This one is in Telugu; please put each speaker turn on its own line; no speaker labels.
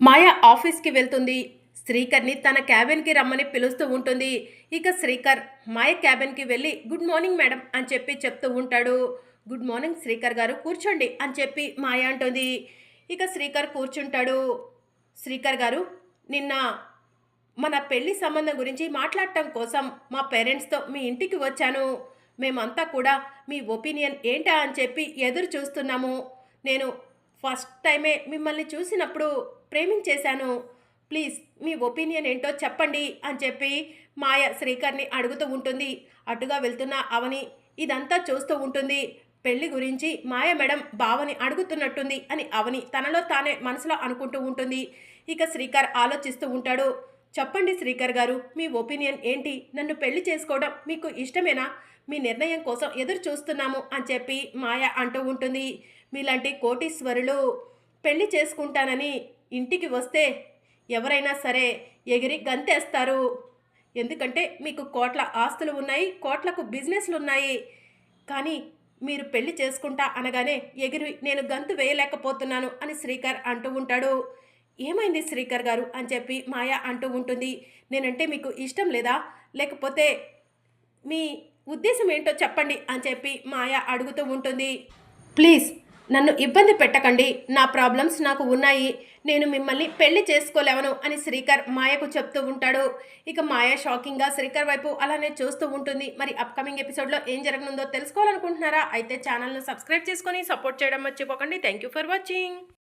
మాయ ఆఫీస్కి వెళ్తుంది. శ్రీకర్ని తన క్యాబిన్కి రమ్మని పిలుస్తూ ఉంటుంది. ఇక శ్రీకర్ మాయ క్యాబిన్కి వెళ్ళి గుడ్ మార్నింగ్ మేడం అని చెప్పి చెప్తూ ఉంటాడు. గుడ్ మార్నింగ్ శ్రీకర్ గారు కూర్చోండి అని చెప్పి మాయ అంటుంది. ఇక శ్రీకర్ కూర్చుంటాడు. శ్రీకర్ గారు నిన్న మన పెళ్ళి సంబంధం గురించి మాట్లాడటం కోసం మా పేరెంట్స్తో మీ ఇంటికి వచ్చాను. మేమంతా కూడా మీ ఒపీనియన్ ఏంటా అని చెప్పి ఎదురు చూస్తున్నాము. నేను ఫస్ట్ టైమే మిమ్మల్ని చూసినప్పుడు ప్రేమించేశాను ప్లీజ్ మీ ఒపీనియన్ ఏంటో చెప్పండి అని చెప్పి మాయ శ్రీకర్ని అడుగుతూ ఉంటుంది. అటుగా వెళ్తున్న అవని ఇదంతా చూస్తూ ఉంటుంది. పెళ్ళి గురించి మాయ మేడం బావని అడుగుతున్నట్టుంది అని అవని తనలో తానే మనసులో అనుకుంటూ ఉంటుంది. ఇక శ్రీకర్ ఆలోచిస్తూ ఉంటాడు. చెప్పండి శ్రీకర్ గారు మీ ఒపీనియన్ ఏంటి? నన్ను పెళ్ళి చేసుకోవడం మీకు ఇష్టమేనా? మీ నిర్ణయం కోసం ఎదురు చూస్తున్నాము అని చెప్పి మాయ అంటూ ఉంటుంది. మీలాంటి కోటీశ్వరులు పెళ్ళి చేసుకుంటానని ఇంటికి వస్తే ఎవరైనా సరే ఎగిరి గంతేస్తారు. ఎందుకంటే మీకు కోట్ల ఆస్తులు ఉన్నాయి కోట్లకు బిజినెస్లు ఉన్నాయి కానీ మీరు పెళ్ళి చేసుకుంటా అనగానే ఎగిరి నేను గంతు వేయలేకపోతున్నాను అని శ్రీకర్ అంటూ ఉంటాడు. ఏమైంది శ్రీకర్ గారు అని చెప్పి మాయ అంటూ ఉంటుంది. నేనంటే మీకు ఇష్టం లేదా? లేకపోతే మీ ఉద్దేశం ఏంటో చెప్పండి అని చెప్పి మాయ అడుగుతూ ఉంటుంది. ప్లీజ్ నన్ను ఇబ్బంది పెట్టకండి. నా ప్రాబ్లమ్స్ నాకు ఉన్నాయి. నేను మిమ్మల్ని పెళ్ళి చేసుకోలేవను అని శ్రీకర్ మాయకు చెప్తూ ఉంటాడు. ఇక మాయ షాకింగ్గా శ్రీకర్ వైపు అలానే చూస్తూ ఉంటుంది. మరి అప్కమింగ్ ఎపిసోడ్లో ఏం జరగనుందో తెలుసుకోవాలనుకుంటున్నారా? అయితే ఛానల్ను సబ్స్క్రైబ్ చేసుకొని సపోర్ట్ చేయడం మర్చిపోకండి. Thank you for watching